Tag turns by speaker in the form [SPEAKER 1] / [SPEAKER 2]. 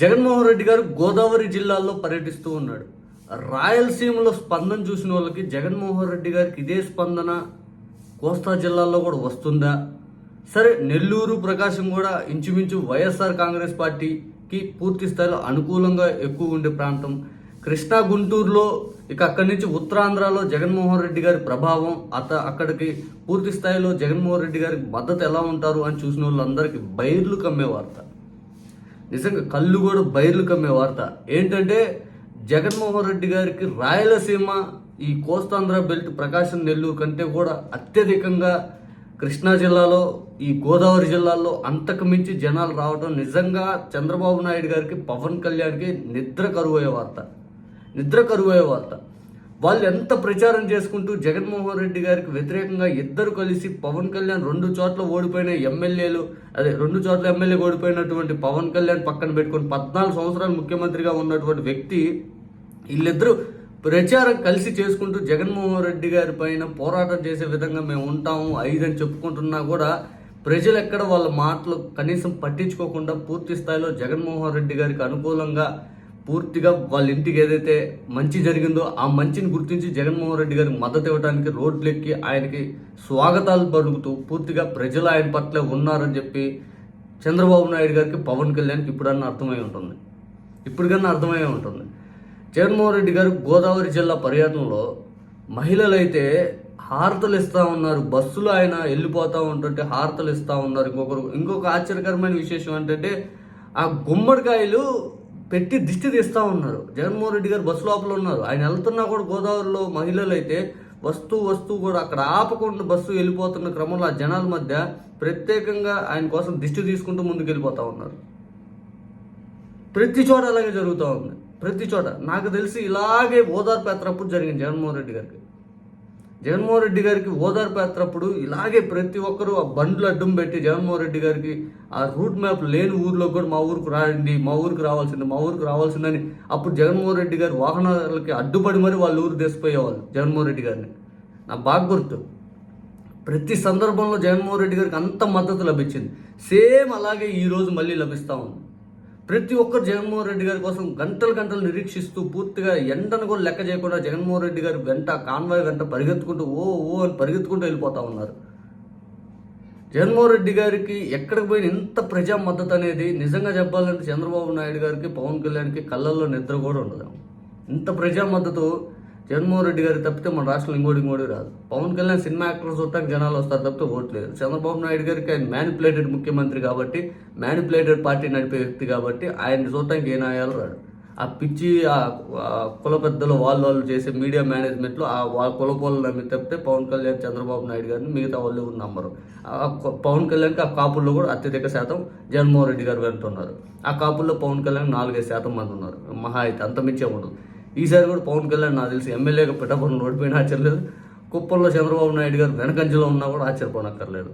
[SPEAKER 1] జగన్మోహన్ రెడ్డి గారు గోదావరి జిల్లాల్లో పర్యటిస్తూ ఉన్నాడు. రాయలసీమలో స్పందన చూసిన వాళ్ళకి జగన్మోహన్ రెడ్డి గారికి ఇదే స్పందన. కోస్తా జిల్లాల్లో కూడా వస్తుందా? సరే నెల్లూరు ప్రకాశం కూడా ఇంచుమించు వైఎస్ఆర్ కాంగ్రెస్ పార్టీకి పూర్తి స్థాయిలో అనుకూలంగా ఎక్కువ ఉండే ప్రాంతం. కృష్ణా గుంటూరులో ఇక అక్కడి నుంచి ఉత్తరాంధ్రలో జగన్మోహన్ రెడ్డి గారి ప్రభావం అత అక్కడికి పూర్తి స్థాయిలో జగన్మోహన్ రెడ్డి గారికి మద్దతు ఎలా ఉంటారు అని చూసిన వాళ్ళందరికీ బైర్లు కమ్మే వార్త. నిజంగా కళ్ళు కూడా బయర్లు కమ్మే వార్త. ఏంటంటే జగన్మోహన్ రెడ్డి గారికి రాయలసీమ ఈ కోస్తాంధ్ర బెల్ట్ ప్రకాశం నెల్లూరు కంటే కూడా అత్యధికంగా కృష్ణా జిల్లాలో ఈ గోదావరి జిల్లాలో అంతకు మించి జనాలు రావడం నిజంగా చంద్రబాబు నాయుడు గారికి పవన్ కళ్యాణ్కి నిద్ర కరువయ్యే వార్త. నిద్ర కరువయ్యే వార్త. వాళ్ళు ఎంత ప్రచారం చేసుకుంటూ జగన్మోహన్ రెడ్డి గారికి వ్యతిరేకంగా ఇద్దరు కలిసి పవన్ కళ్యాణ్ రెండు చోట్ల ఓడిపోయిన ఎమ్మెల్యేలు అదే రెండు చోట్ల ఎమ్మెల్యే ఓడిపోయినటువంటి పవన్ కళ్యాణ్ పక్కన పెట్టుకొని పద్నాలుగు సంవత్సరాలు ముఖ్యమంత్రిగా ఉన్నటువంటి వ్యక్తి వీళ్ళిద్దరూ ప్రచారం కలిసి చేసుకుంటూ జగన్మోహన్ రెడ్డి గారి పైన పోరాటం చేసే విధంగా మేము ఉంటాము ఐదని చెప్పుకుంటున్నా కూడా ప్రజలు ఎక్కడ వాళ్ళ మాటలు కనీసం పట్టించుకోకుండా పూర్తి స్థాయిలో జగన్మోహన్ రెడ్డి గారికి అనుకూలంగా పూర్తిగా వాళ్ళ ఇంటికి ఏదైతే మంచి జరిగిందో ఆ మంచిని గుర్తించి జగన్మోహన్ రెడ్డి గారికి మద్దతు ఇవ్వడానికి రోడ్లెక్కి ఆయనకి స్వాగతాలు పలుకుతూ పూర్తిగా ప్రజలు ఆయన పట్ల ఉన్నారని చెప్పి చంద్రబాబు నాయుడు గారికి పవన్ కళ్యాణ్కి ఇప్పుడన్నా అర్థమై ఉంటుంది. ఇప్పటికన్నా అర్థమై ఉంటుంది. జగన్మోహన్ రెడ్డి గారు గోదావరి జిల్లా పర్యటనలో మహిళలు అయితే హారతలు ఇస్తా ఉన్నారు. బస్సులో ఆయన వెళ్ళిపోతూ ఉంటుంటే హారతలు ఇస్తా ఉన్నారు. ఇంకొకరు ఇంకొక ఆశ్చర్యకరమైన విశేషం ఏంటంటే ఆ గుమ్మడికాయలు పెట్టి దిష్టి తీస్తా ఉన్నారు. జగన్మోహన్ రెడ్డి గారు బస్సు లోపల ఉన్నారు. ఆయన వెళ్తున్నా కూడా గోదావరిలో మహిళలు అయితే వస్తూ వస్తూ కూడా అక్కడ ఆపకుండా బస్సు వెళ్ళిపోతున్న క్రమంలో ఆ జనాల మధ్య ప్రత్యేకంగా ఆయన కోసం దిష్టి తీసుకుంటూ ముందుకు వెళ్ళిపోతూ ఉన్నారు. ప్రతి చోట అలాగే జరుగుతూ ఉంది. ప్రతి చోట. నాకు తెలిసి ఇలాగే ఓదార్పు యాత్ర అప్పుడు జరిగింది జగన్మోహన్ రెడ్డి గారికి. జగన్మోహన్ రెడ్డి గారికి ఓదార్పు యాత్ర అప్పుడు ఇలాగే ప్రతి ఒక్కరూ ఆ బండ్లు అడ్డం పెట్టి జగన్మోహన్ రెడ్డి గారికి ఆ రూట్ మ్యాప్ లేని ఊర్లో కూడా మా ఊరికి రాండి మా ఊరికి రావాల్సింది మా ఊరికి రావాల్సిందని అప్పుడు జగన్మోహన్ రెడ్డి గారు వాహనాలకి అడ్డుపడి మరి వాళ్ళ ఊరు తెసిపోయేవాళ్ళు జగన్మోహన్ రెడ్డి గారిని. నా బాగా గుర్తు. ప్రతి సందర్భంలో జగన్మోహన్ రెడ్డి గారికి అంత మద్దతు లభించింది. సేమ్ అలాగే ఈరోజు మళ్ళీ లభిస్తూ ఉంది. ప్రతి ఒక్కరు జగన్మోహన్ రెడ్డి గారి కోసం గంటలు గంటలు నిరీక్షిస్తూ పూర్తిగా ఎండను కూడా లెక్క చేయకుండా జగన్మోహన్ రెడ్డి గారి వెంట కాన్వాయ్ వెంట పరిగెత్తుకుంటూ ఓ ఓ అని పరిగెత్తుకుంటూ వెళ్ళిపోతా ఉన్నారు. జగన్మోహన్ రెడ్డి గారికి ఎక్కడికి పోయిన ఇంత ప్రజా మద్దతు అనేది నిజంగా చెప్పాలంటే చంద్రబాబు నాయుడు గారికి పవన్ కళ్యాణ్కి కళ్ళల్లో నిద్ర కూడా ఉండదు. ఇంత ప్రజా మద్దతు జగన్మోహన్ రెడ్డి గారికి తప్పితే మన రాష్ట్రంలో ఇంకోటి ఇంకోటి రాదు. పవన్ కళ్యాణ్ సినిమా యాక్టర్ చూడటానికి జనాలు వస్తారు తప్పితే ఓట్లేదు చంద్రబాబు నాయుడు గారికి ఆయన మ్యానిపులేటెడ్ ముఖ్యమంత్రి కాబట్టి మ్యానిపులేటెడ్ పార్టీ నడిపే వ్యక్తి కాబట్టి ఆయన చూడటానికి ఏ నాయాలు రాడు ఆ పిచ్చి ఆ కుల పెద్దలు వాళ్ళు వాళ్ళు చేసే మీడియా మేనేజ్మెంట్లో ఆ వాళ్ళ కుల పోలు నమ్మి తప్పితే పవన్ కళ్యాణ్ చంద్రబాబు నాయుడు గారిని మిగతా వాళ్ళు ఎవరు నమ్మరు ఆ పవన్ కళ్యాణ్కి ఆ కాపుల్లో కూడా అత్యధిక శాతం జగన్మోహన్ రెడ్డి గారు వెళ్తున్నారు. ఆ కాపుల్లో పవన్ కళ్యాణ్ నాలుగైదు శాతం మంది ఉన్నారు. మహా అయితే అంత మించే ఉండదు. ఈసారి కూడా పవన్ కళ్యాణ్ నాకు తెలిసి ఎమ్మెల్యేగా పెట్టబడిన ఓడిపోయినా ఆశ్చర్యలేదు కుప్పంలో చంద్రబాబు నాయుడు గారు వెనకంజలో ఉన్నా కూడా ఆశ్చర్యపోనక్కర్లేదు.